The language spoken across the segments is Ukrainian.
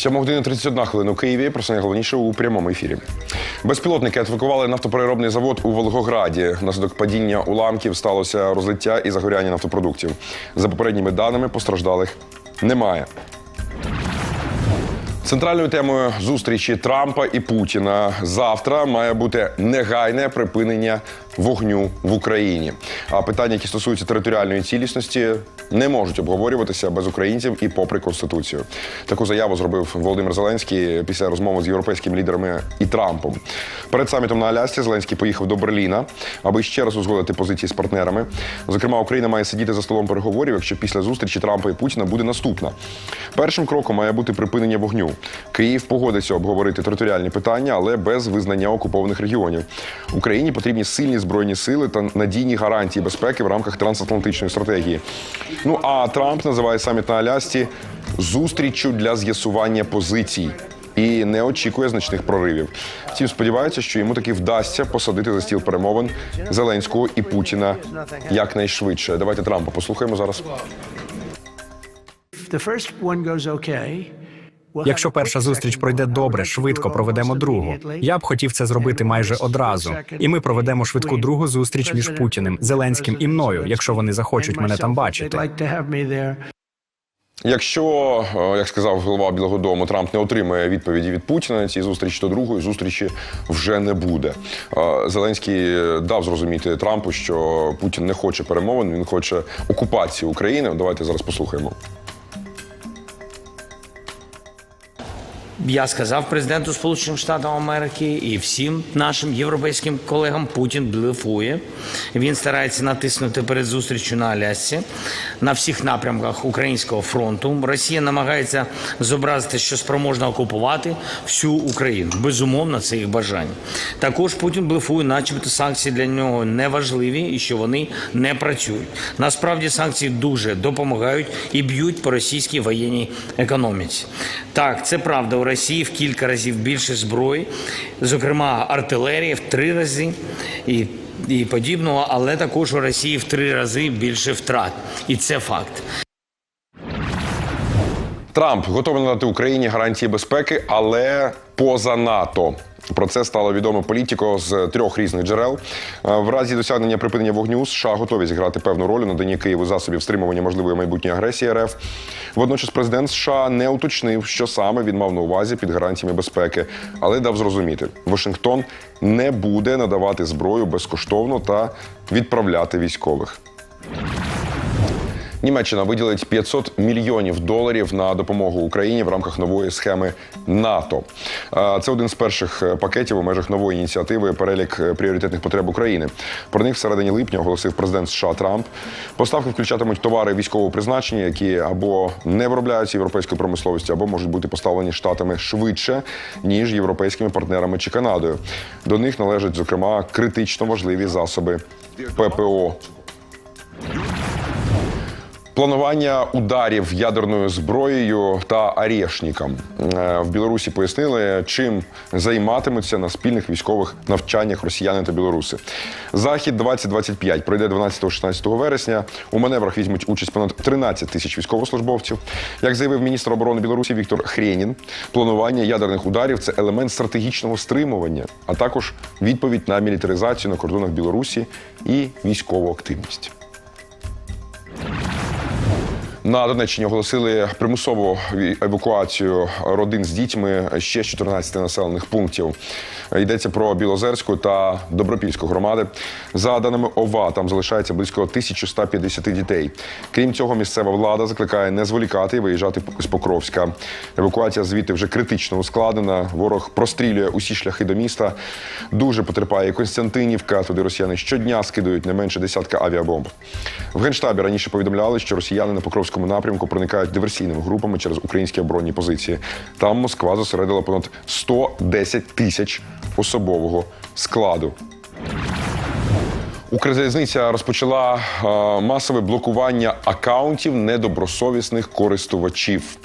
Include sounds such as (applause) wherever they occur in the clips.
7 години 31 хвилина у Києві. Про це найголовніше у прямому ефірі. Безпілотники атакували нафтопереробний завод у Волгограді. Внаслідок падіння уламків сталося розлиття і загоряння нафтопродуктів. За попередніми даними постраждалих немає. Центральною темою зустрічі Трампа і Путіна завтра має бути негайне припинення вогню в Україні. А питання, які стосуються територіальної цілісності, не можуть обговорюватися без українців і попри конституцію. Таку заяву зробив Володимир Зеленський після розмови з європейськими лідерами і Трампом. Перед самітом на Алясці Зеленський поїхав до Берліна, аби ще раз узгодити позиції з партнерами. Зокрема, Україна має сидіти за столом переговорів, якщо після зустрічі Трампа і Путіна буде наступна. Першим кроком має бути припинення вогню. Київ погодиться обговорити територіальні питання, але без визнання окупованих регіонів. Україні потрібні сильні збройні сили та надійні гарантії безпеки в рамках трансатлантичної стратегії. Ну а Трамп називає саміт на Алясці зустріччю для з'ясування позицій. І не очікує значних проривів. Втім, сподівається, що йому таки вдасться посадити за стіл перемовин Зеленського і Путіна якнайшвидше. Давайте Трампа послухаємо зараз. the first one goes okay, Якщо перша зустріч пройде добре, швидко проведемо другу. Я б хотів це зробити майже одразу. І ми проведемо швидку другу зустріч між Путіним, Зеленським і мною, якщо вони захочуть мене там бачити. Якщо, е, як сказав голова Білого Дому, Трамп не отримає відповіді від Путіна на цій зустрічі, то другої зустрічі вже не буде. Е, Зеленський дав зрозуміти Трампу, що Путін не хоче перемовин, він хоче окупації України. Давайте зараз послухаємо. Я сказав президенту Сполучених Штатів Америки і всім нашим європейським колегам Путін блефує. Він старається натиснути перед зустрічю на Алясці на всіх напрямках українського фронту. Росія намагається зобразити, що спроможна окупувати всю Україну. Безумовно, це їх бажання. Також Путін блефує, начебто санкції для нього не важливі і що вони не працюють. Насправді санкції дуже допомагають і б'ють по російській воєнній економіці. Так, це правда. Росії в кілька разів більше зброї, зокрема артилерії в три рази і, і подібного, але також у Росії в три рази більше втрат. І це факт. Трамп готовий надати Україні гарантії безпеки, але поза НАТО. Про це стало відомо політико з трьох різних джерел. Е, В разі досягнення припинення вогню США готові зіграти певну роль у наданні Києву засобів стримування можливої майбутньої агресії РФ. Водночас президент США не уточнив, що саме він мав на увазі під гарантіями безпеки, але дав зрозуміти, Вашингтон не буде надавати зброю безкоштовно та відправляти військових. Німеччина виділить 500 мільйонів доларів на допомогу Україні в рамках нової схеми НАТО. Е, Це один з перших е, пакетів у межах нової ініціативи перелік е, пріоритетних потреб України. Про них всередині липня оголосив президент США Трамп. Поставки включатимуть товари військового призначення, які або не виробляються європейською промисловістю, або можуть бути поставлені штатами швидше ніж європейськими партнерами чи Канадою. До них належать зокрема критично важливі засоби ППО. Планування ударів ядерною зброєю та арешникам Е, в Білорусі пояснили, чим займатимуться на спільних військових навчаннях росіяни та білоруси. Захід 2025 пройде 12-16 вересня. У маневрах візьмуть участь понад 13 тисяч військовослужбовців. Як заявив міністр оборони Білорусі Віктор Хренін, планування ядерних ударів це елемент стратегічного стримування, а також відповідь на мілітаризацію на кордонах Білорусі і військову активність. На Донеччині оголосили примусову евакуацію родин з дітьми ще з 14 населених пунктів. Йдеться про Білозерську та Добропільську громади. За даними ОВА, там залишається близько 1150 дітей. Крім цього, місцева влада закликає не зволікати і виїжджати з Покровська. Евакуація звідти вже критично ускладнена. Ворог прострілює усі шляхи до міста. Дуже потерпає Константинівка. Туди росіяни щодня скидують не менше десятка авіабомб. В генштабі раніше повідомляли, що росіяни на Покровському напрямку проникають диверсійними групами через українські оборонні позиції. Там Москва зосередила понад 110 тисяч особового складу. Укрзалізниця розпочала е, масове блокування акаунтів недобросовісних користувачів.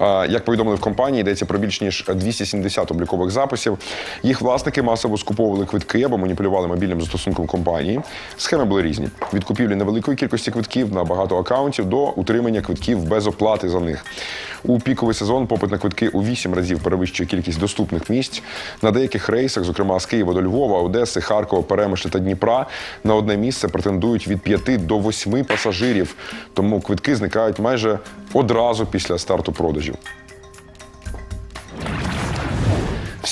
Е, як повідомили в компанії, йдеться про більш ніж 270 облікових записів. Їх власники масово скуповували квитки або маніпулювали мобільним застосунком компанії. Схеми були різні: від купівлі невеликої кількості квитків на багато акаунтів до утримання квитків без оплати за них. У піковий сезон попит на квитки у 8 разів перевищує кількість доступних місць. На деяких рейсах, зокрема з Києва до Львова, Одеси, Харкова, Перемишля та Дніпра, на одне місце претендують від 5 до 8 пасажирів. Тому квитки зникають майже одразу після старту продажів.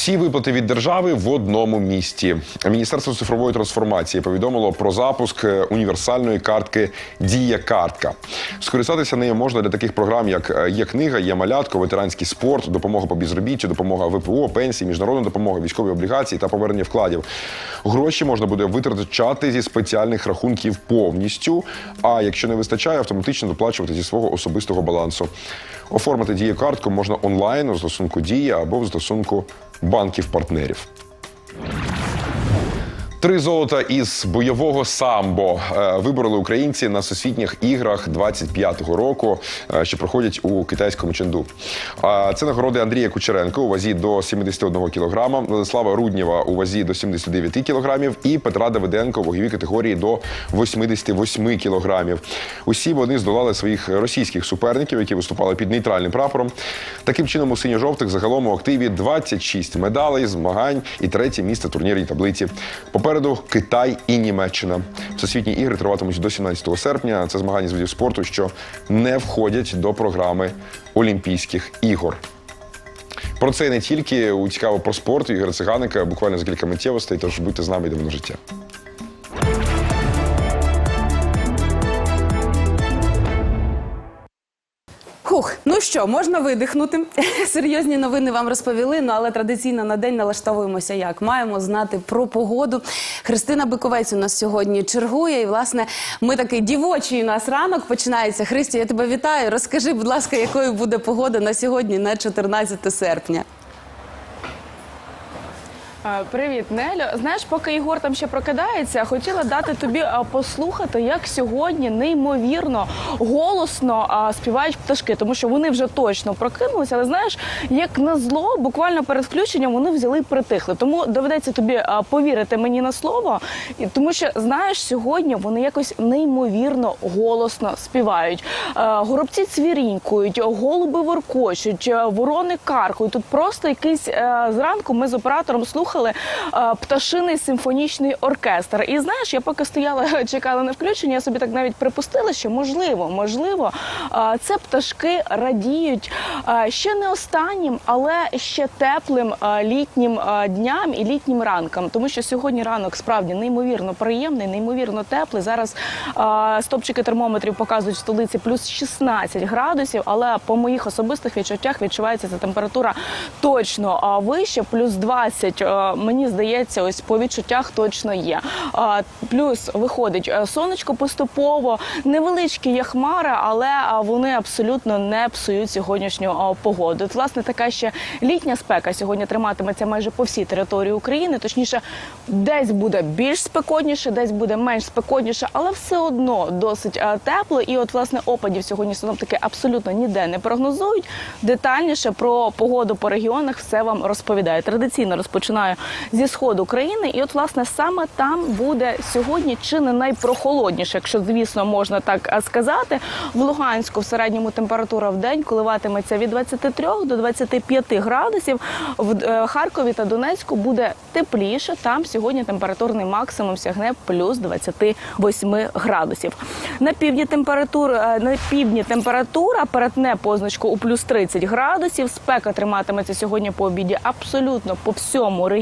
Всі виплати від держави в одному місті. Міністерство цифрової трансформації повідомило про запуск е, універсальної картки Дія картка. Скористатися нею можна для таких програм, як е, є книга, є малятко, ветеранський спорт, допомога по безробіттю, допомога ВПО, пенсії, міжнародна допомога, військові облігації та повернення вкладів. Гроші можна буде витрачати зі спеціальних рахунків повністю. А якщо не вистачає, автоматично доплачувати зі свого особистого балансу. Оформити дію картку можна онлайн у застосунку Дія або в застосунку банків-партнерів. Три золота із бойового самбо е, вибороли українці на всесвітніх іграх 25-го року, е, що проходять у китайському Ченду. Це нагороди Андрія Кучеренко у вазі до 71 кілограма, Владислава Руднєва у вазі до 79 кілограмів і Петра Давиденко у ваговій категорії до 88 кілограмів. Усі вони здолали своїх російських суперників, які виступали під нейтральним прапором. Таким чином, у синьо-жовтих загалом у активі 26 медалей, змагань і третє місце турнірній таблиці. Попереду Китай і Німеччина. Всесвітні ігри триватимуть до 17 серпня. Це змагання з видів спорту, що не входять до програми Олімпійських ігор. Про це не тільки у цікаво про спорт Ігоря Циганика буквально за кілька миттєвостей. Тож будьте з нами йдемо на життя. Ну що, можна видихнути. (laughs) Серйозні новини вам розповіли. Ну але традиційно на день налаштовуємося як. Маємо знати про погоду. Христина Биковець у нас сьогодні чергує. І власне ми такий дівочий у нас ранок починається. Христі, я тебе вітаю. Розкажи, будь ласка, якою буде погода на сьогодні, на 14 серпня. Привіт, Нелю. Знаєш, поки Ігор там ще прокидається, хотіла дати тобі послухати, як сьогодні неймовірно голосно співають пташки, тому що вони вже точно прокинулися. Але знаєш, як на зло, буквально перед включенням вони взяли і притихли. Тому доведеться тобі повірити мені на слово, і тому що знаєш, сьогодні вони якось неймовірно голосно співають. Горобці цвірінькують, голуби воркочуть, ворони каркають. Тут просто якийсь а, зранку ми з оператором слухали пташиний симфонічний оркестр. І знаєш, я поки стояла, (laughs) чекала на включення, я собі так навіть припустила, що можливо, можливо, це пташки радіють ще не останнім, але ще теплим літнім дням і літнім ранкам. Тому що сьогодні ранок справді неймовірно приємний, неймовірно теплий. Зараз стопчики термометрів показують в столиці плюс 16 градусів, але по моїх особистих відчуттях відчувається ця температура точно вище, плюс 20, а, мені здається, ось по відчуттях точно є. Плюс виходить е, сонечко поступово, невеличкі є хмари, але вони абсолютно не псують сьогоднішню погоду. От, власне, така ще літня спека сьогодні триматиметься майже по всій території України. Точніше, десь буде більш спекотніше, десь буде менш спекотніше, але все одно досить тепло. І от власне опадів сьогодні синоптики абсолютно ніде не прогнозують. Детальніше про погоду по регіонах все вам розповідаю. Традиційно розпочинаю зі сходу країни, і от власне саме там буде сьогодні чи не найпрохолодніше, якщо звісно можна так сказати. В Луганську в середньому температура в день коливатиметься від 23 до 25 градусів. В е, Харкові та Донецьку буде тепліше. Там сьогодні температурний максимум сягне плюс 28 градусів. На півдні температура на півдні температура перетне позначку у плюс 30 градусів. Спека триматиметься сьогодні по обіді абсолютно по всьому регіону.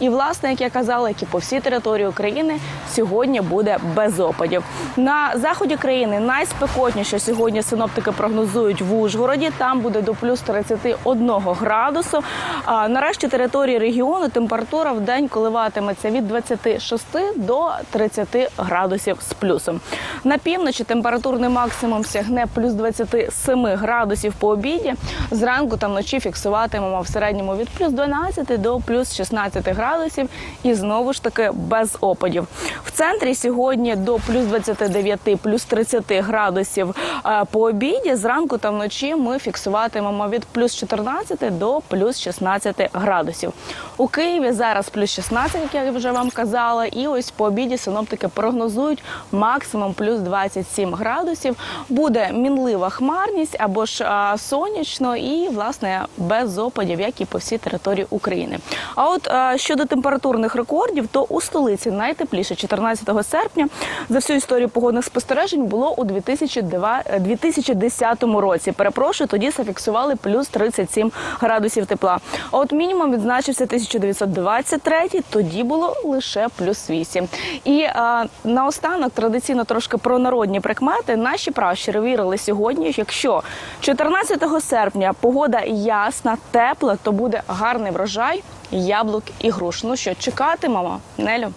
І власне, як я казала, як і по всій території України сьогодні буде без опадів. На заході країни найспекотніше сьогодні синоптики прогнозують в Ужгороді. Там буде до плюс 31 градусу. А нарешті території регіону температура в день коливатиметься від 26 до 30 градусів з плюсом. На півночі температурний максимум сягне плюс 27 градусів по обіді. Зранку та вночі фіксуватимемо в середньому від плюс 12 до плюс плюс 16 градусів і знову ж таки без опадів. В центрі сьогодні до плюс 29, плюс 30 градусів е, по обіді. Зранку та вночі ми фіксуватимемо від плюс 14 до плюс 16 градусів. У Києві зараз плюс 16, як я вже вам казала, і ось по обіді синоптики прогнозують максимум плюс 27 градусів. Буде мінлива хмарність або ж сонячно і власне без опадів, як і по всій території України. А от а, щодо температурних рекордів, то у столиці найтепліше 14 серпня за всю історію погодних спостережень було у 2002 е, 2010 році. Перепрошую, тоді зафіксували плюс 37 градусів тепла. А от мінімум відзначився 1923, тоді було лише плюс 8. І а, наостанок традиційно трошки про народні прикмети. Наші пращури вірили сьогодні, якщо 14 серпня погода ясна, тепла, то буде гарний врожай яблук і груш. Ну що, чекати, мама? Нелю?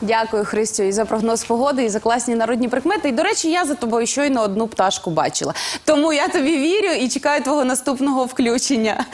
Дякую, Христю, і за прогноз погоди, і за класні народні прикмети. І до речі, я за тобою щойно одну пташку бачила. Тому я тобі вірю і чекаю твого наступного включення.